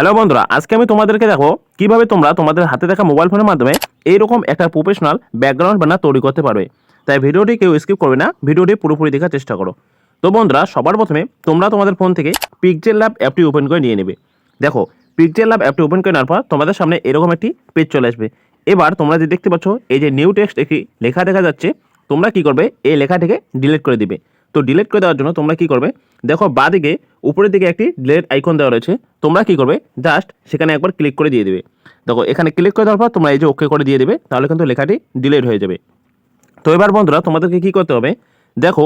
Hello বন্ধুরা, আজকে আমি তোমাদেরকে দেখো কীভাবে তোমরা তোমাদের হাতে থাকা মোবাইল ফোনের মাধ্যমে এইরকম একটা প্রফেশনাল ব্যাকগ্রাউন্ড ব্যানার তৈরি করতে পারবে। তাই ভিডিওটি কেউ স্কিপ করবে না, ভিডিওটি পুরোপুরি দেখার চেষ্টা করো। তো বন্ধুরা, সবার প্রথমে তোমরা তোমাদের ফোন থেকে পিকজেল ল্যাব অ্যাপটি ওপেন করে নিয়ে নেবে। দেখো পিকজেল ল্যাব অ্যাপটি ওপেন করে নেওয়ার পর তোমাদের সামনে এরকম একটি পেজ চলে আসবে। এবার তোমরা যে দেখতে পাচ্ছ, এই যে নিউ টেক্সট একটি লেখা দেখা যাচ্ছে, তোমরা কি করবে, এই লেখাটিকে ডিলিট করে দিবে। তো ডিলিট করে দেওয়ার জন্য তোমরা কি করবে, দেখো বাঁদিকে উপরের দিকে একটি ডিলেট আইকন দেওয়া রয়েছে। তোমরা কি করবে? জাস্ট সেখানে একবার ক্লিক করে দিয়ে দেবে। দেখো, এখানে ক্লিক করে দেওয়ার পর তোমরা এই যে ওকে করে দিয়ে দেবে, তাহলে কিন্তু লেখাটি ডিলেট হয়ে যাবে। তো এবার বন্ধুরা, তোমাদেরকে কি করতে হবে? দেখো,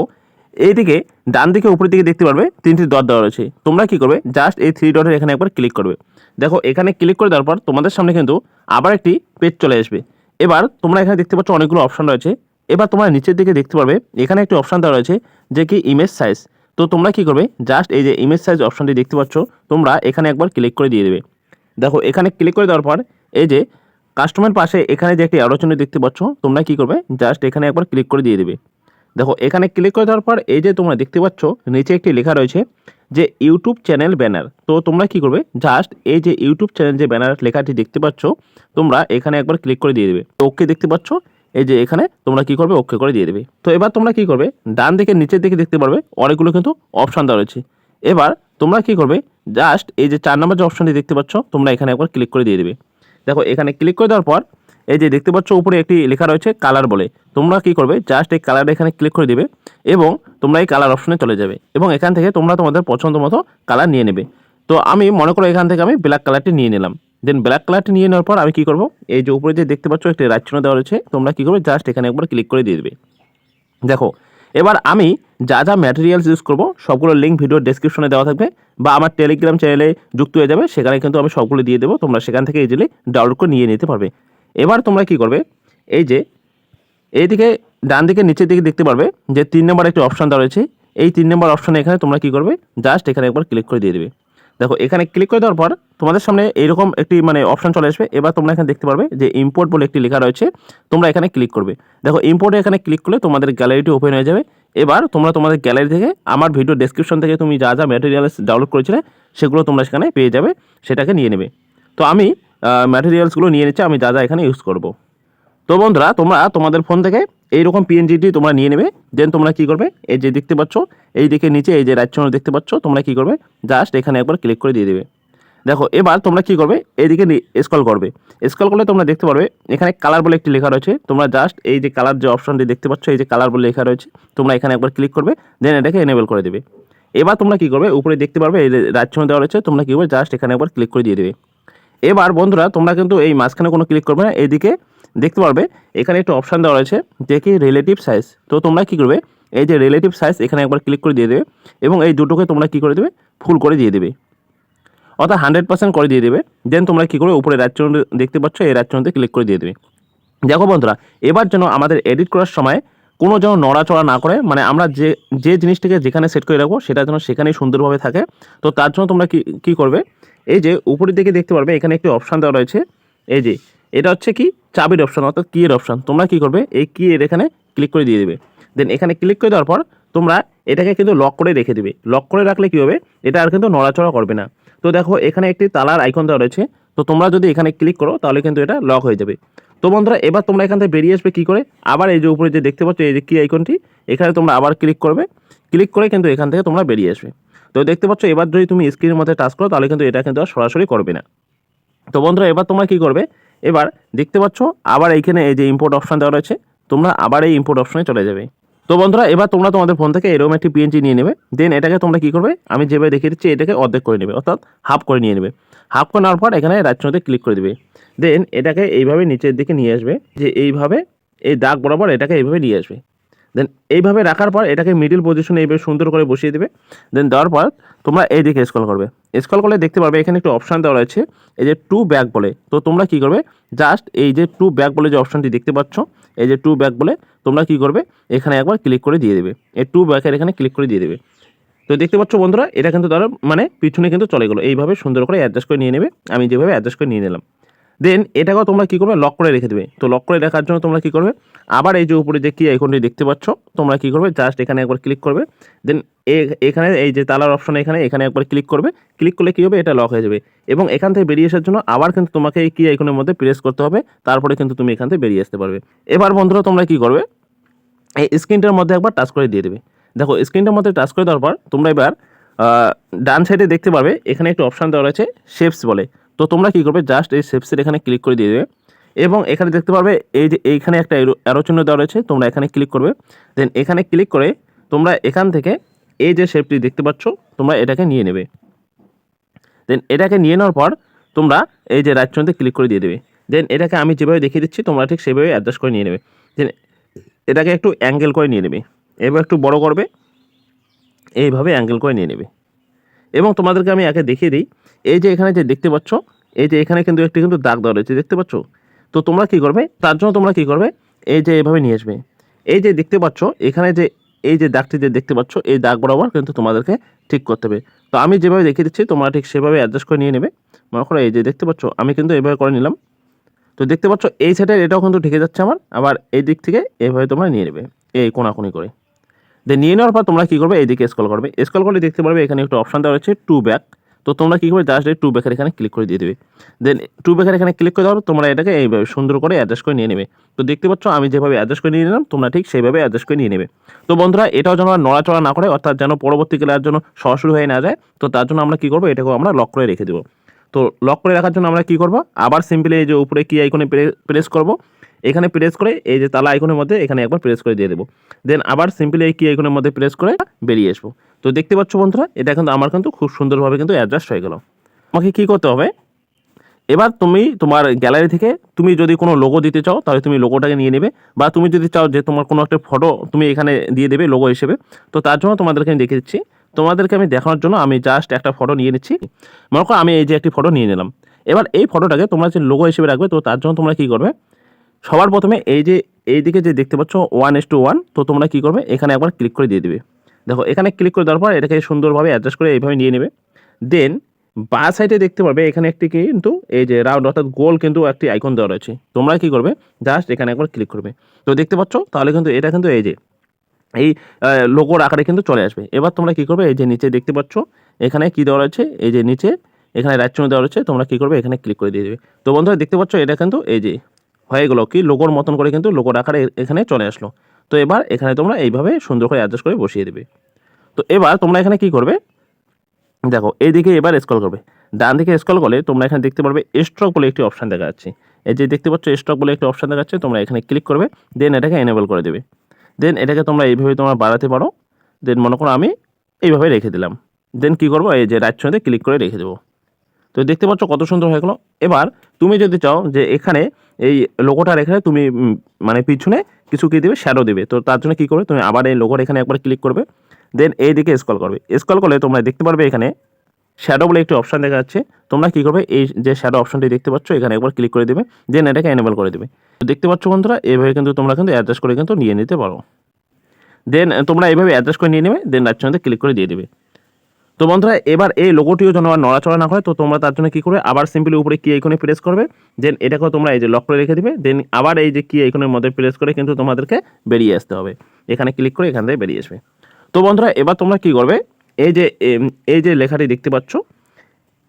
এইদিকে ডান দিকে উপরের দিকে দেখতে পারবে, তিনটি ডট দেওয়া রয়েছে। তোমরা কি করবে? জাস্ট এই থ্রি ডটের এখানে একবার ক্লিক করবে। দেখো, এখানে ক্লিক করে দেওয়ার পর তোমাদের সামনে কিন্তু আবার একটি পেজ চলে আসবে। এবার তোমরা এখানে দেখতে পাচ্ছ অনেকগুলো অপশন রয়েছে। এবার তোমরা নিচের দিকে দেখতে পারবে, এখানে একটি অপশান দেওয়া রয়েছে, যে কি ইমেজ সাইজ তো তোমরা কি করবে? জাস্ট এই যে ইমেজ সাইজ অপশনটি দেখতে পাচ্ছ, তোমরা এখানে একবার ক্লিক করে দিয়ে দেবে। দেখো, এখানে ক্লিক করে দেওয়ার পর এই যে কাস্টমার পাশে এখানে যে একটি আলোচনা দেখতে পাচ্ছ, তোমরা কি করবে? জাস্ট এখানে একবার ক্লিক করে দিয়ে দেবে। দেখো, এখানে ক্লিক করে দেওয়ার পর এই যে তোমরা দেখতে পাচ্ছ, নিচে একটি লেখা রয়েছে যে ইউটিউব চ্যানেল ব্যানার তো তোমরা কি করবে? জাস্ট এই যে ইউটিউব চ্যানেল যে ব্যানার লেখাটি দেখতে পাচ্ছ, তোমরা এখানে একবার ক্লিক করে দিয়ে দেবে। ওকে দেখতে পাচ্ছ এই যে এখানে তোমরা কি করবে ওকে করে দিয়ে দেবে। তো এবার তোমরা কি করবে, ডান দিকে, নিচের দিকে দেখতে পারবে, অনেকগুলো কিন্তু অপশান দেওয়া রয়েছে। এবার তোমরা কি করবে জাস্ট এই যে চার নম্বর যে অপশানটি দেখতে পাচ্ছ, তোমরা এখানে একবার ক্লিক করে দিয়ে দেবে। দেখো, এখানে ক্লিক করে দেওয়ার পর, এই যে দেখতে পাচ্ছ, উপরে একটি লেখা রয়েছে কালার বলে। তোমরা কি করবে জাস্ট এই কালার এখানে ক্লিক করে দিবে এবং তোমরা এই কালার অপশনে চলে যাবে এবং এখান থেকে তোমরা তোমাদের পছন্দ মতো কালার নিয়ে নেবে। তো আমি মনে করো এখান থেকে আমি ব্ল্যাক কালারটি নিয়ে নিলাম। দেন ব্ল্যাক কালারটি নিয়ে নেওয়ার পর আমি কি করব? এই যে উপরে যে দেখতে পাচ্ছ, একটি রাইট চিহ্ন দেওয়া রয়েছে, তোমরা কি করবে? জাস্ট এখানে একবার ক্লিক করে দিয়ে দেবে। দেখো, এবার আমি যা যা ম্যাটেরিয়ালস ইউজ করব, সবগুলো লিঙ্ক ভিডিও ডেসক্রিপশনে দেওয়া থাকবে, বা আমার টেলিগ্রাম চ্যানেলে যুক্ত হয়ে যাবে, সেখানে কিন্তু আমি সবগুলো দিয়ে দেবো, তোমরা সেখান থেকে ইজিলি ডাউনলোড করে নিয়ে নিতে পারবে। এবার তোমরা কি করবে? এই যে, এইদিকে ডান দিকে নিচের দিকে দেখতে পারবে যে তিন নম্বর একটি অপশান দেওয়া রয়েছে, এই তিন নম্বর অপশানে এখানে তোমরা কি করবে? জাস্ট এখানে একবার ক্লিক করে দিয়ে দেবে। দেখো, এখানে ক্লিক করে দেওয়ার পর তোমাদের সামনে এইরকম একটি মানে অপশান চলে আসবে। এবার তোমরা এখানে দেখতে পারবে যে ইম্পোর্ট বলে একটি লেখা রয়েছে। তোমরা এখানে ক্লিক করবে। দেখো ইম্পোর্টে এখানে ক্লিক করলে তোমাদের গ্যালারিটি ওপেন হয়ে যাবে। এবার তোমরা তোমাদের গ্যালারি থেকে আমার ভিডিও ডেসক্রিপশন থেকে তুমি যা যা ম্যাটেরিয়ালস ডাউনলোড করেছিলে, সেগুলো তোমরা সেখানে পেয়ে যাবে, সেটাকে নিয়ে নেবে। তো আমি ম্যাটেরিয়ালসগুলো নিয়ে নিচ্ছি, আমি যা যা এখানে ইউজ করব। তো বন্ধুরা, তোমরা তোমাদের ফোন থেকে এইরকম পিএনজিটি তোমরা নিয়ে নেবে দেন তোমরা কি করবে? এই যে দেখতে পাচ্ছ, এই দিকে নিচে এই যে রাইট চিহ্ন দেখতে পাচ্ছ, তোমরা কি করবে? জাস্ট এখানে একবার ক্লিক করে দিয়ে দেবে। দেখো, এবার তোমরা কি করবে? এইদিকে স্কল করবে। স্কল করলে তোমরা দেখতে পারবে, এখানে কালার বলে একটি লেখা রয়েছে। তোমরা জাস্ট এই যে কালার যে অপশনটি দেখতে পাচ্ছ, এই যে কালার বলে লেখা রয়েছে, তোমরা এখানে একবার ক্লিক করবে দেন এটাকে এনেবল করে দেবে। এবার তোমরা কি করবে? উপরে দেখতে পারবে, এই চিহ্ন দেওয়া রয়েছে, তোমরা কি করবে? জাস্ট এখানে একবার ক্লিক করে দিয়ে দেবে। এবার বন্ধুরা, তোমরা কিন্তু এই মাঝখানে কোনো ক্লিক করবে না, এইদিকে দেখতে পারবে, এখানে একটা অপশান দেওয়া রয়েছে, যে কি রিলেটিভ সাইজ তো তোমরা কি করবে, এই যে রিলেটিভ সাইজ এখানে একবার ক্লিক করে দিয়ে দেবে এবং এই দুটোকে তোমরা কি করে দেবে ফুল করে দিয়ে দেবে। অর্থাৎ হান্ড্রেড পার্সেন্ট করে দিয়ে দেবে। দেন তোমরা কী করবে, উপরে রাজ্য দেখতে পাচ্ছ, এই রাজ্যতে ক্লিক করে দিয়ে দেবে। দেখো বন্ধুরা, এবার যেন আমাদের এডিট করার সময় কোনো যেন নড়াচড়া না করে মানে আমরা যে যে জিনিসটাকে যেখানে সেট করে রাখব, সেটা যেন সেখানেই সুন্দরভাবে থাকে। তো তার জন্য তোমরা কি, কী করবে, এই যে উপরের দিকে দেখতে পারবে, এখানে একটি অপশান দেওয়া রয়েছে, এই যে এটা হচ্ছে কি? চাবির অপশান অর্থাৎ কিয়ের অপশান তোমরা কি করবে? এই কিয়ের এখানে ক্লিক করে দিয়ে দেবে। দেন এখানে ক্লিক করে দেওয়ার পর তোমরা এটাকে কিন্তু লক করে রেখে দেবে। লক করে রাখলে কী হবে? এটা আর কিন্তু নড়াচড়া করবে না। তো দেখো, এখানে একটি তালার আইকন দেওয়া রয়েছে। তো তোমরা যদি এখানে ক্লিক করো, তাহলে কিন্তু এটা লক হয়ে যাবে। তো বন্ধুরা, এবার তোমরা এখান থেকে বেরিয়ে আসবে কী করে? আবার এই যে উপরে যে দেখতে পাচ্ছ, এই যে কি আইকনটি এখানে তোমরা আবার ক্লিক করবে। ক্লিক করে কিন্তু এখান থেকে তোমরা বেরিয়ে আসবে। তো দেখতে পাচ্ছ, এবার যদি তুমি স্ক্রিনের মধ্যে টাচ করো, তাহলে কিন্তু এটা কিন্তু আর সরাসরি করবে না। তো বন্ধুরা, এবার তোমরা কি করবে? এবার দেখতে পাচ্ছ, আবার এইখানে এই যে ইম্পোর্ট অপশান দেওয়া রয়েছে, তোমরা আবার এই ইম্পোর্ট অপশনে চলে যাবে। তো বন্ধুরা, এবার তোমরা তোমাদের ফোন থেকে এরকম একটি পিএনজি নিয়ে নেবে দেন এটাকে তোমরা কী করবে, আমি যেভাবে দেখিয়ে দিচ্ছি, এটাকে অর্ধেক করে নেবে, অর্থাৎ হাফ করে নিয়ে নেবে। হাফ করে নেওয়ার পর এখানে রাজচন্দ্রে ক্লিক করে দেবে। দেন এটাকে এইভাবে নিচের দিকে নিয়ে আসবে, যে এইভাবে এই দাগ বরাবর এটাকে এইভাবে নিয়ে আসবে। দেন এইভাবে রাখার পর এটাকে মিডিল পজিশনে এইভাবে সুন্দর করে বসিয়ে দেবে। দেন দেওয়ার পর তোমরা এই দিকে স্কল করবে। স্কল করলে দেখতে পারবে এখানে একটু অপশান দেওয়া রয়েছে, এই যে টু ব্যাক বলে। তো তোমরা কি করবে? জাস্ট এই যে টু ব্যাক বলে যে অপশানটি দেখতে পাচ্ছ, এই যে টু ব্যাক বলে তোমরা কি করবে? এখানে একবার ক্লিক করে দিয়ে দেবে। এই টু ব্যাকের এখানে ক্লিক করে দিয়ে দেবে। তো দেখতে পাচ্ছ বন্ধুরা, এটা কিন্তু তারা মানে পিছনে কিন্তু চলে গেলো। এইভাবে সুন্দর করে অ্যাডজাস্ট করে নিয়ে নেবে। আমি যেভাবে অ্যাডজাস্ট করে নিয়ে নিলাম। দেন এটাকেও তোমরা কী করবে? লক করে রেখে দেবে। তো লক করে রাখার জন্য তোমরা কী করবে? আবার এই যে উপরে যে কি আইকনটি দেখতে পাচ্ছ, তোমরা কী করবে? জাস্ট এখানে একবার ক্লিক করবে। দেন এখানে এই যে তালার অপশন এখানে এখানে একবার ক্লিক করবে। ক্লিক করলে কী হবে? এটা লক হয়ে যাবে। এবং এখান থেকে বেরিয়ে আসার জন্য আবার কিন্তু তোমাকে এই কি আইকনের মধ্যে প্রেস করতে হবে। তারপরে কিন্তু তুমি এখান থেকে বেরিয়ে আসতে পারবে। এবার বন্ধুরা, তোমরা কী করবে? এই স্ক্রিনটার মধ্যে একবার টাচ করে দিয়ে দেবে। দেখো স্ক্রিনটার মধ্যে টাচ করে দেওয়ার পর তোমরা এবার ডান সাইডে দেখতে পারবে এখানে একটু অপশান দেওয়া রয়েছে শেপস বলে। তো তোমরা কী করবে? জাস্ট এই শেপসের এখানে ক্লিক করে দিয়ে দেবে। এবং এখানে দেখতে পারবে, এই যে এইখানে একটা অ্যারো চিহ্ন দেওয়া রয়েছে, তোমরা এখানে ক্লিক করবে। দেন এখানে ক্লিক করে তোমরা এখান থেকে এই যে শেপটি দেখতে পাচ্ছ, তোমরা এটাকে নিয়ে নেবে। দেন এটাকে নিয়ে নেওয়ার পর তোমরা এই যে চিহ্নতে ক্লিক করে দিয়ে দেবে। দেন এটাকে আমি যেভাবে দেখিয়ে দিচ্ছি, তোমরা ঠিক সেভাবে অ্যাডজাস্ট করে নিয়ে নেবে। দেন এটাকে একটু অ্যাঙ্গেল করে নিয়ে নেবে। এবার একটু বড় করবে, এইভাবে অ্যাঙ্গেল করে নিয়ে নেবে। এবং তোমাদেরকে আমি আগে দেখিয়ে দিই এই যে এখানে যে দেখতে পাচ্ছ, এই যে এখানে কিন্তু একটি কিন্তু দাগ দেওয়া রয়েছে, দেখতে পাচ্ছ? তো তোমরা কি করবে? তার জন্য তোমরা কি করবে? এই যে এভাবে নিয়ে আসবে। এই যে দেখতে পাচ্ছ, এখানে যে, এই যে দাগটি যে দেখতে পাচ্ছ, এই দাগ বরাবর কিন্তু তোমাদেরকে ঠিক করতে হবে। তো আমি যেভাবে দেখিয়ে দিচ্ছি, তোমরা ঠিক সেভাবে অ্যাডজাস্ট করে নিয়ে নেবে। মনে করো এই যে দেখতে পাচ্ছ, আমি কিন্তু এভাবে করে নিলাম। তো দেখতে পাচ্ছ, এই সাইডের এটাও কিন্তু ঢেকে যাচ্ছে আমার। আবার এই দিক থেকে এইভাবে তোমরা নিয়ে নেবে, এই কোনাকুনি করে। দেন নিয়ে নেওয়ার পর তোমরা কী করবে? এইদিকে স্কল করবে। স্কল করলে দেখতে পারবে, এখানে একটা অপশান দেওয়া রয়েছে টু ব্যাক তো তোমরা কী করবে? জাস্ট এই টু ব্যাকের এখানে ক্লিক করে দিয়ে দেবে। দেন টু ব্যাকের এখানে ক্লিক করে দেওয়ার তোমরা এটাকে এইভাবে সুন্দর করে অ্যাডজাস্ট করে নিয়ে নেবে। তো দেখতে পাচ্ছ, আমি যেভাবে অ্যাডজাস্ট করে নিয়ে নিলাম, তোমরা ঠিক সেইভাবে অ্যাডজাস্ট করে নিয়ে নেবে। তো বন্ধুরা, এটাও যেন নড়াচড়া না করে, অর্থাৎ যেন পরবর্তীকালে আর জন্য সরাসরি হয়ে না যায়, তো তার জন্য আমরা কী করব? এটাকেও আমরা লক করে রেখে দেবো। তো লক করে রাখার জন্য আমরা কী করব? আবার সিম্পলি এই যে উপরে কি আইকনে প্রেস করব। এখানে প্রেস করে এই যে তালা আইকনের মধ্যে এখানে একবার প্রেস করে দিয়ে দেবো। দেন আবার সিম্পলি এই কি আইকনের মধ্যে প্রেস করে বেরিয়ে আসব। তো দেখতে পাচ্ছ বন্ধুরা, এটা কিন্তু আমার কিন্তু খুব সুন্দরভাবে কিন্তু অ্যাডজাস্ট হয়ে গেল। আমাকে কী করতে হবে? এবার তুমি তোমার গ্যালারি থেকে তুমি যদি কোনো লোগো দিতে চাও, তাহলে তুমি লোগোটাকে নিয়ে নেবে। বা তুমি যদি চাও যে তোমার কোনো একটা ফটো তুমি এখানে দিয়ে দেবে লোগো হিসেবে। তো তার জন্য তোমাদেরকে আমি দেখে দিচ্ছি। তোমাদেরকে আমি দেখানোর জন্য আমি জাস্ট একটা ফটো নিয়ে নিচ্ছি। মনে করো আমি এই যে একটি ফটো নিয়ে নিলাম। এবার এই ফটোটাকে তোমরা যে লোগো হিসেবে রাখবে, তো তার জন্য তোমরা কী করবে? সবার প্রথমে এই যে, এই দিকে যে দেখতে পাচ্ছ ওয়ান এস টু ওয়ান তো তোমরা কী করবে? এখানে একবার ক্লিক করে দিয়ে দিবে। দেখো, এখানে ক্লিক করে দেওয়ার পর এটাকে সুন্দরভাবে অ্যাডজাস্ট করে এইভাবে নিয়ে নেবে। দেন বা সাইডে দেখতে পারবে, এখানে একটি কিন্তু এই যে রাউন্ড অর্থাৎ গোল কিন্তু একটি আইকন দেওয়া রয়েছে। তোমরা কী করবে? জাস্ট এখানে একবার ক্লিক করবে। তো দেখতে পাচ্ছ, তাহলে কিন্তু এটা কিন্তু এই যে, এই লোগোর আকারে কিন্তু চলে আসবে। এবার তোমরা কি করবে? এই যে নিচে দেখতে পাচ্ছ, এখানে কী দেওয়া রয়েছে? এই যে নিচে, এখানে রাইট চিহ্ন দেওয়া রয়েছে। তোমরা কী করবে? এখানে ক্লিক করে দিয়ে দেবে। তো বন্ধুরা, দেখতে পাচ্ছ, এটা কিন্তু এই যে হয়ে গেলো কি? লোগোর মতন করে কিন্তু লোগোর আকারে এখানে চলে আসলো। তো এবার এখানে তোমরা এইভাবে সুন্দর করে অ্যাডজাস্ট করে বসিয়ে দেবে। তো এবার তোমরা এখানে কি করবে? দেখো, এইদিকে এবার স্ক্রল করবে। ডান দিকে স্ক্রল করলে তোমরা এখানে দেখতে পারবে স্টক বলে একটি অপশান দেখা যাচ্ছে। এই যে দেখতে পাচ্ছ স্টক বলে একটি অপশান দেখা যাচ্ছে, তোমরা এখানে ক্লিক করবে দেন এটাকে এনেবল করে দেবে। দেন এটাকে তোমরা এইভাবে তোমরা বাড়াতে পারো। দেন মনে করো আমি এইভাবে রেখে দিলাম। দেন কি করব? এই যে রাইট ক্লিক করে রেখে দেবো। তো দেখতে পাচ্ছ কত সুন্দর হয়ে গেলো। এবার তুমি যদি চাও যে এখানে এই লোগোটার এখানে তুমি মানে পিছনে কিছু কি দেবে? শ্যাডো দেবে। তো তার জন্য কী করবে? তুমি আবার এই লোগোর এখানে একবার ক্লিক করবে। দেন এই দিকে স্কল করবে। স্কল করলে তোমরা দেখতে পারবে এখানে শ্যাডো বলে একটি অপশান দেখা যাচ্ছে। তোমরা কী করবে? এই যে শ্যাডো অপশানটি দেখতে পাচ্ছ, এখানে একবার ক্লিক করে দেবে। দেন এটাকে এনেবল করে দেবে। দেখতে পাচ্ছ বন্ধুরা এইভাবে কিন্তু তোমরা কিন্তু অ্যাডজাস্ট করে কিন্তু নিয়ে নিতে পারো। দেন তোমরা এইভাবে অ্যাডজাস্ট করে নিয়ে নেবে। দেন রাজ্যতে ক্লিক করে দিয়ে দেবে। তো বন্ধুরা, এবার এই লোগোটিও যেন আর নড়াচড়া না হয় তো তোমরা তার জন্য কী করবে? আবার সিম্পলি উপরে কি এখানে প্রেস করবে দেন এটাকেও তোমরা এই যে লক করে রেখে দিবে দেন আবার এই যে কি আইকনের মধ্যে প্রেস করে কিন্তু তোমাদেরকে বেরিয়ে আসতে হবে। এখানে ক্লিক করে এখান থেকে বেরিয়ে আসবে। তো বন্ধুরা, এবার তোমরা কি করবে? এই যে এই যে লেখাটি দেখতে পাচ্ছ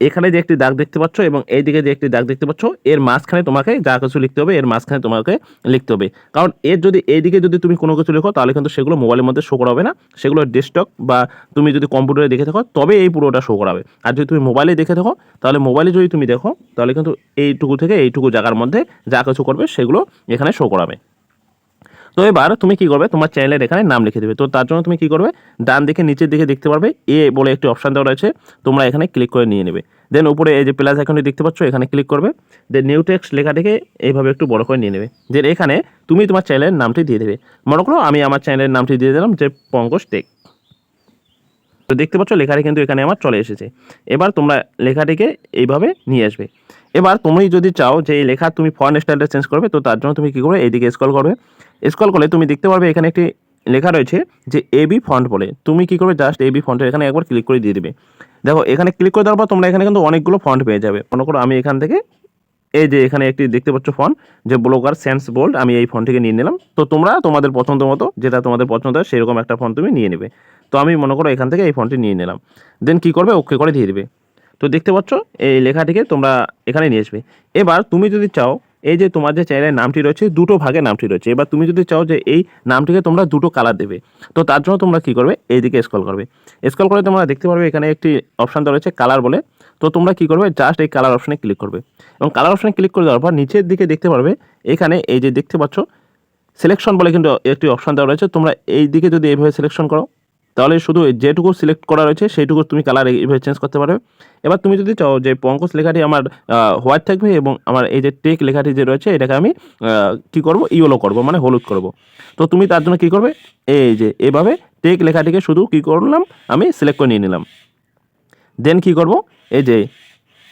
এখানে যে একটি দাগ দেখতে পাচ্ছ এবং এই দিকে যে একটি দাগ দেখতে পাচ্ছ, এর মাঝখানে তোমাকে যা কিছু লিখতে হবে, এর মাঝখানে তোমাকে লিখতে হবে। কারণ এর যদি এইদিকে যদি তুমি কোনো কিছু লেখো, তাহলে কিন্তু সেগুলো মোবাইলের মধ্যে শো করাবে না। সেগুলো ডেস্কটপ বা তুমি যদি কম্পিউটারে দেখে থাকো, তবে এই পুরোটা শো করাবে আর যদি তুমি মোবাইলে দেখে থাকো, তাহলে মোবাইলে যদি তুমি দেখো, তাহলে কিন্তু এইটুকু থেকে এইটুকু জায়গার মধ্যে যা কিছু করবে, সেগুলো এখানে শো করাবে তো এবার তুমি কি করবে? তোমার চ্যানেলের এখানে নাম লিখে দেবে। তো তার জন্য তুমি কি করবে? ডান দিকে, নিচের দিকে দেখতে পারবে। এ বলে একটি অপশান দেওয়া রয়েছে। তোমরা এখানে ক্লিক করে নিয়ে নেবে। দেন উপরে এই যে প্লাস আইকনটি দেখতে পাচ্ছ, এখানে ক্লিক করবে। দেন নিউ টেক্সট লেখাটিকে এইভাবে একটু বড় করে নিয়ে নেবে। দেন এখানে তুমি তোমার চ্যানেলের নামটি দিয়ে দেবে। মনে করো আমি আমার চ্যানেলের নামটি দিয়ে দিলাম যে পঙ্কজ টেক। তো দেখতে পাচ্ছ লেখাটি কিন্তু এখানে আমার চলে এসেছে। এবার তোমরা লেখাটিকে এইভাবে নিয়ে আসবে। এবার তুমি যদি চাও যে এই লেখা তুমি ফরেন স্টাইলটা চেঞ্জ করবে, তো তার জন্য তুমি কী করবে? এইদিকে স্ক্রল করবে। স্ক্রল করলে তুমি দেখতে পারবে এখানে একটি লেখা রয়েছে যে এবি ফন্ট বলে। তুমি কী করবে? জাস্ট এবি ফন্টের এখানে একবার ক্লিক করে দিয়ে দেবে। দেখো, এখানে ক্লিক করে দেওয়ার পর তোমরা এখানে কিন্তু অনেকগুলো ফন্ট পেয়ে যাবে। মনে করো আমি এখান থেকে এই যে এখানে একটি দেখতে পাচ্ছ ফোন যে ব্লগার সেন্স বোল্ড আমি এই ফোনটিকে নিয়ে নিলাম। তো তোমরা তোমাদের পছন্দ মতো, যেটা তোমাদের পছন্দ হয়, সেরকম একটা ফোন তুমি নিয়ে নেবে। তো আমি মনে করো এখান থেকে এই ফোনটি নিয়ে নিলাম। দেন কী করবে? ওকে করে দিয়ে দেবে। তো দেখতে পাচ্ছ, এই লেখাটিকে তোমরা এখানে নিয়ে আসবে। এবার তুমি যদি চাও এই যে তোমার যে চ্যানেলের নামটি রয়েছে, দুটো ভাগে নামটি রয়েছে। এবার তুমি যদি চাও যে এই নামটিকে তোমরা দুটো কালার দেবে, তো তার জন্য তোমরা কী করবে? এইদিকে স্কল করবে। স্কল করে তোমরা দেখতে পারবে এখানে একটি অপশান দেওয়া রয়েছে কালার বলে। তো তোমরা কী করবে? জাস্ট এই কালার অপশানে ক্লিক করবে। এবং কালার অপশানে ক্লিক করে দেওয়ার পর নিচের দিকে দেখতে পারবে, এখানে এই যে দেখতে পাচ্ছ সিলেকশন বলে কিন্তু একটি অপশান দেওয়া রয়েছে। তোমরা এই দিকে যদি এইভাবে সিলেকশন করো তাহলে শুধু যেটুকু সিলেক্ট করা রয়েছে, সেইটুকু তুমি কালার এইভাবে চেঞ্জ করতে পারবে। এবার তুমি যদি চাও যে পঙ্কজ লেখাটি আমার হোয়াইট থাকবে এবং আমার এই যে টেক লেখাটি যে রয়েছে, এটাকে আমি কি করব? ইয়েলো করব মানে হলুদ করব। তো তুমি তার জন্য কি করবে? এই যে এভাবে টেক লেখাটিকে শুধু কি করলাম? আমি সিলেক্ট করে নিয়ে নিলাম। দেন কি করব? এই যে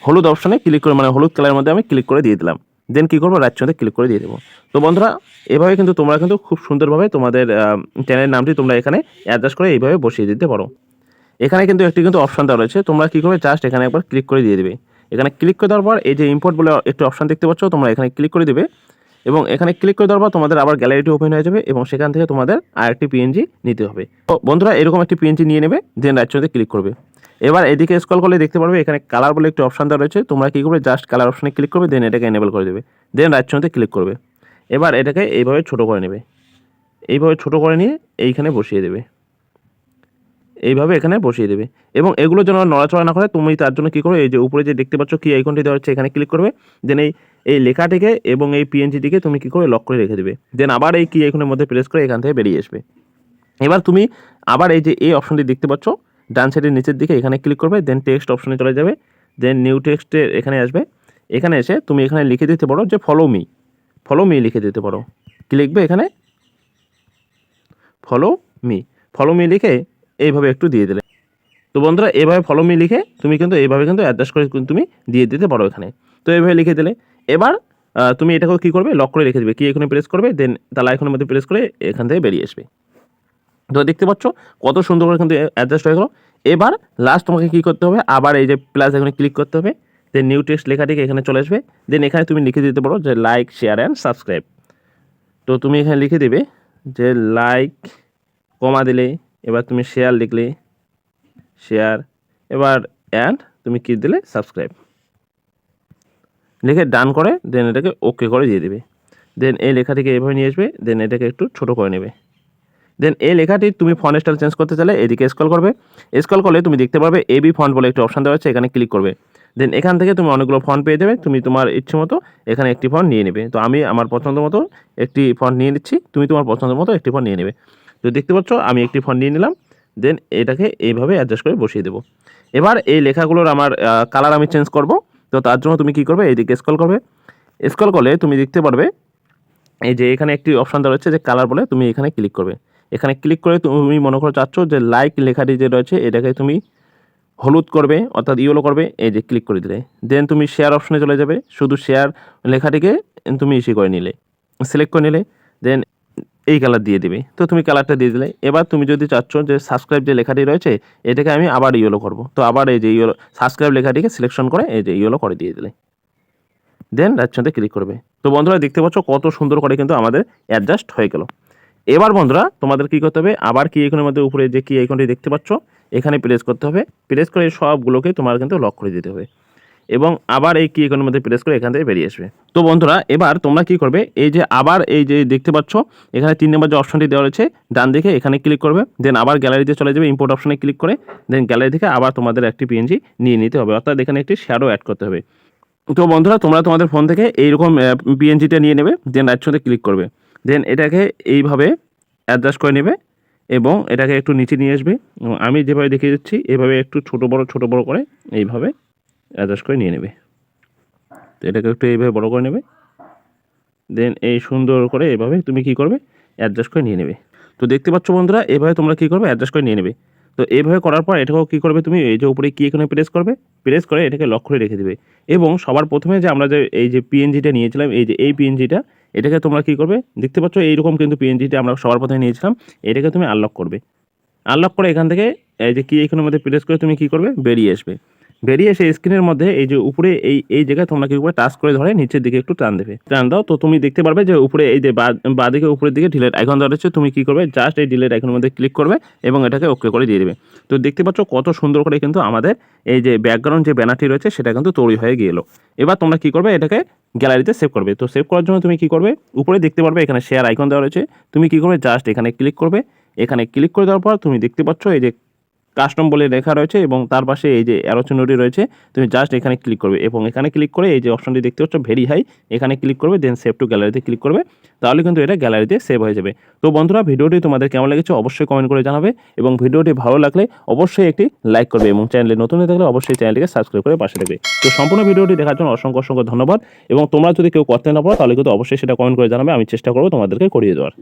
হলুদ অপশানে ক্লিক করে মানে হলুদ কালারের মধ্যে আমি ক্লিক করে দিয়ে দিলাম। দেন কী করব? রাজ্যতে ক্লিক করে দিয়ে দেবো। তো বন্ধুরা, এভাবে কিন্তু তোমরা কিন্তু খুব সুন্দরভাবে তোমাদের চ্যানেলের নামটি তোমরা এখানে অ্যাডজাস্ট করে এইভাবে বসিয়ে দিতে পারো। এখানে কিন্তু একটি কিন্তু অপশান দেওয়া রয়েছে। তোমরা কী করবে? জাস্ট এখানে একবার ক্লিক করে দিয়ে দেবে। এখানে ক্লিক করে দেওয়ার পর এই যে ইম্পোর্ট বলে একটি অপশান দেখতে পাচ্ছ, তোমরা এখানে ক্লিক করে দেবে। এবং এখানে ক্লিক করে দেওয়ার পর তোমাদের আবার গ্যালারিটি ওপেন হয়ে যাবে এবং সেখান থেকে তোমাদের আরেকটি পিএনজি নিতে হবে। তো বন্ধুরা, এরকম একটি পিএনজি নিয়ে নেবে দেন রাজ্যতে ক্লিক করবে। এবার এদিকে স্ক্রল করলে দেখতে পারবে, এখানে কালার বলে একটি অপশান দেওয়া রয়েছে। তোমরা কী করবে? জাস্ট কালার অপশানে ক্লিক করবে দেন এটাকে এনেবল করে দেবে। দেন রাজ্যতে ক্লিক করবে। এবার এটাকে এইভাবে ছোট করে নেবে। এইভাবে ছোট করে নিয়ে এইখানে বসিয়ে দেবে। এইভাবে এখানে বসিয়ে দেবে। এবং এগুলো যেন নড়াচড়া না করে, তুমি তার জন্য কী করবে? এই যে উপরে যে দেখতে পাচ্ছ কি আইকনটি দেওয়া হচ্ছে এখানে ক্লিক করবে। দেন এই এই লেখাটিকে এবং এই পিএনজিটিকে তুমি কী করে লক করে রেখে দেবে। দেন আবার এই কি আইকনের মধ্যে প্রেস করে এখান থেকে বেরিয়ে আসবে। এবার তুমি আবার এই যে এই অপশনটি দেখতে পাচ্ছ ডান সাইডের নিচের দিকে এখানে ক্লিক করবে দেন টেক্সট অপশনে চলে যাবে দেন নিউ টেক্সটে এখানে আসবে। এখানে এসে তুমি এখানে লিখে দিতে পারো যে ফলো মি ফলো মি লিখে দিতে পারো। কী লিখবে এখানে? ফলো মি ফলো মি লিখে এইভাবে একটু দিয়ে দিলে। তো বন্ধুরা, এভাবে ফলো মি লিখে তুমি কিন্তু এইভাবে কিন্তু অ্যাডজাস্ট করে তুমি দিয়ে দিতে পারো এখানে। তো এইভাবে লিখে দিলে। এবার তুমি এটাকেও কী করবে? লক করে রেখে দেবে। কি এখানে প্রেস করবে? দেন তালা এখানের মধ্যে প্রেস করে এখান থেকে বেরিয়ে আসবে। তো দেখতে পাচ্ছ কত সুন্দর করে কিন্তু অ্যাডজাস্ট হয়ে গেলো। এবার লাস্ট তোমাকে কী করতে হবে? আবার এই যে প্লাস এখানে ক্লিক করতে হবে। দেন নিউ টেক্সট লেখাটিকে এখানে চলে আসবে। দেন এখানে তুমি লিখে দিতে পারো যে লাইক শেয়ার অ্যান্ড সাবস্ক্রাইব তো তুমি এখানে লিখে দেবে যে লাইক কমা দিলে, এবার তুমি শেয়ার লিখলে শেয়ার এবার অ্যান্ড তুমি কী দিলে? সাবস্ক্রাইব লিখে ডান করে দেন এটাকে ওকে করে দিয়ে দেবে। দেন এই লেখাটিকে এভাবে নিয়ে আসবে দেন এটাকে একটু ছোটো করে নেবে। দেন এই লেখাটি তুমি ফন্ট স্টাইল চেঞ্জ করতে চাইলে এদিকে স্কল করবে। স্কল করলে তুমি দেখতে পারবে এবি ফন্ট বলে একটি অপশান দেওয়া আছে, এখানে ক্লিক করবে। দেন এখান থেকে তুমি অনেকগুলো ফন্ট পেয়ে যাবে, তুমি তোমার ইচ্ছে মতো এখানে একটি ফন্ট নিয়ে নেবে। তো আমি আমার পছন্দ মতো একটি ফন্ট নিয়ে নিচ্ছি, তুমি তোমার পছন্দ মতো একটি ফন্ট নিয়ে নেবে। তো দেখতে পাচ্ছ, আমি একটি ফন্ট নিয়ে নিলাম দেন এটাকে এইভাবে অ্যাডজাস্ট করে বসিয়ে দেবো। এবার এই লেখাগুলোর আমার কালার আমি চেঞ্জ করব। তো তার জন্য তুমি কী করবে এইদিকে স্কল করবে। স্কল করলে তুমি দেখতে পারবে, এই যে এখানে একটি অপশান দেওয়া রয়েছে যে কালার বলে তুমি এখানে ক্লিক করবে। এখানে ক্লিক করে তুমি মনে করো চাচ্ছ যে লাইক লেখাটি যে রয়েছে, এটাকে তুমি হলুদ করবে, অর্থাৎ ইয়েলো করবে, এই যে ক্লিক করে দিলে। দেন তুমি শেয়ার অপশনে চলে যাবে, শুধু শেয়ার লেখাটিকে তুমি ইসি করে নিলে সিলেক্ট করে নিলে দেন এই কালার দিয়ে দিবে। তো তুমি কালারটা দিয়ে দিলে। এবার তুমি যদি চাচ্ছ যে সাবস্ক্রাইব যে লেখাটি রয়েছে, এটাকে আমি আবার ইয়েলো করব। তো আবার এই যে ইয়েলো সাবস্ক্রাইব লেখাটিকে সিলেকশন করে, এই যে ইয়েলো করে দিয়ে দিলে। দেন রাজ্যতে ক্লিক করবে। তো বন্ধুরা, দেখতে পাচ্ছ কত সুন্দর করে কিন্তু আমাদের অ্যাডজাস্ট হয়ে গেল। এবার বন্ধুরা, তোমাদের কী করতে হবে? আবার কি আইকনের মধ্যে উপরে যে কি আইকনটি দেখতে পাচ্ছ, এখানে প্রেস করতে হবে। প্রেস করে সবগুলোকে তোমার কিন্তু লক করে দিতে হবে। এবং আবার এই কি আইকনের মধ্যে প্রেস করে এখান থেকে বেরিয়ে আসবে। তো বন্ধুরা, এবার তোমরা কি করবে? এই যে আবার এই যে দেখতে পাচ্ছ, এখানে তিন নম্বর যে অপশনটি দেওয়া রয়েছে, ডান দিকে এখানে ক্লিক করবে। দেন আবার গ্যালারিতে চলে যাবে ইম্পোর্ট অপশনে ক্লিক করে। দেন গ্যালারি থেকে আবার তোমাদের একটি পিএনজি নিয়ে নিতে হবে। অর্থাৎ এখানে একটি শ্যাডো অ্যাড করতে হবে। তো বন্ধুরা, তোমরা তোমাদের ফোন থেকে এইরকম পিএনজিটা নিয়ে নেবে দেন রাইট ক্লিক করবে। দেন এটাকে এইভাবে অ্যাডজাস্ট করে নেবে এবং এটাকে একটু নিচে নিয়ে আসবে। এবং আমি যেভাবে দেখিয়ে দিচ্ছি, এভাবে একটু ছোট বড় ছোট বড় করে এইভাবে অ্যাডজাস্ট করে নিয়ে নেবে। তো এটাকে একটু এইভাবে বড় করে নেবে। দেন এই সুন্দর করে এভাবে তুমি কি করবে? অ্যাডজাস্ট করে নিয়ে নেবে। তো দেখতে পাচ্ছ বন্ধুরা, এভাবে তোমরা কী করবে? অ্যাডজাস্ট করে নিয়ে নেবে। তো এইভাবে করার পর এটাকেও কী করবে তুমি? এই যে উপরে কি এখানে প্রেস করবে? প্রেস করে এটাকে লক করে রেখে দেবে। এবং সবার প্রথমে যে আমরা যে এই যে পিএনজিটা নিয়েছিলাম, এই যে এই পিএনজিটা এটাকে তোমরা কি করবে? দেখতে পাচ্ছ, এইরকম কিন্তু পিএনজিটা আমরা সবার প্রথমে নিয়েছিলাম। এটাকে তুমি আনলক করবে। আনলক করে এখান থেকে, এই যে কি এখানের মধ্যে প্রেস করে তুমি কি করবে? বেরিয়ে আসবে। বেরিয়ে এসে স্ক্রিনের মধ্যে এই যে উপরে এই এই জায়গায় তোমরা কি করবে টাচ করে ধরে নিচের দিকে একটু টান দেবে। টান দাও, তো তুমি দেখতে পারবে যে উপরে এই যে বা- বাঁদিকে উপরের দিকে ডিলেট আইকন দেওয়া রয়েছে, তুমি কি করবে জাস্ট এই ডিলেট আইকনের মধ্যে ক্লিক করবে এবং এটাকে ওকে করে দিয়ে দেবে। তো দেখতে পাচ্ছ কত সুন্দর করে কিন্তু আমাদের এই যে ব্যাকগ্রাউন্ড যে ব্যানারটি রয়েছে, সেটা কিন্তু তৈরি হয়ে গেলো। এবার তোমরা কি করবে, এটাকে গ্যালারিতে সেভ করবে। তো সেভ করার জন্য তুমি কি করবে, উপরে দেখতে পারবে এখানে শেয়ার আইকন দেওয়া রয়েছে। তুমি কি করবে জাস্ট এখানে ক্লিক করবে। এখানে ক্লিক করে দেওয়ার পর তুমি দেখতে পাচ্ছ এই যে কাস্টম বলে লেখা রয়েছে এবং তার পাশে এই যে অ্যারো চিহ্নটি রয়েছে, তুমি জাস্ট এখানে ক্লিক করবে এবং এখানে ক্লিক করে এই যে অপশনটি দেখতে পাচ্ছ ভেরি হাই এখানে ক্লিক করবে দেন সেভ টু গ্যালারিতে ক্লিক করবে, তাহলে কিন্তু এটা গ্যালারিতে সেভ হয়ে যাবে। তো বন্ধুরা, ভিডিওটি তোমাদের কেমন লেগেছে অবশ্যই কমেন্ট করে জানাবে এবং ভিডিওটি ভালো লাগলে অবশ্যই একটি লাইক করবে এবং চ্যানেলে নতুন হয়ে থাকলে অবশ্যই চ্যানেলটিকে সাবস্ক্রাইব করে পাশে থাকবে। তো সম্পূর্ণ ভিডিওটি দেখার জন্য অসংখ্য অসংখ্য ধন্যবাদ এবং তোমরা যদি কেউ করতে না পারো, তাহলে কিন্তু অবশ্যই সেটা কমেন্ট করে জানাবে, আমি চেষ্টা করব তোমাদেরকে করিয়ে দেওয়ার।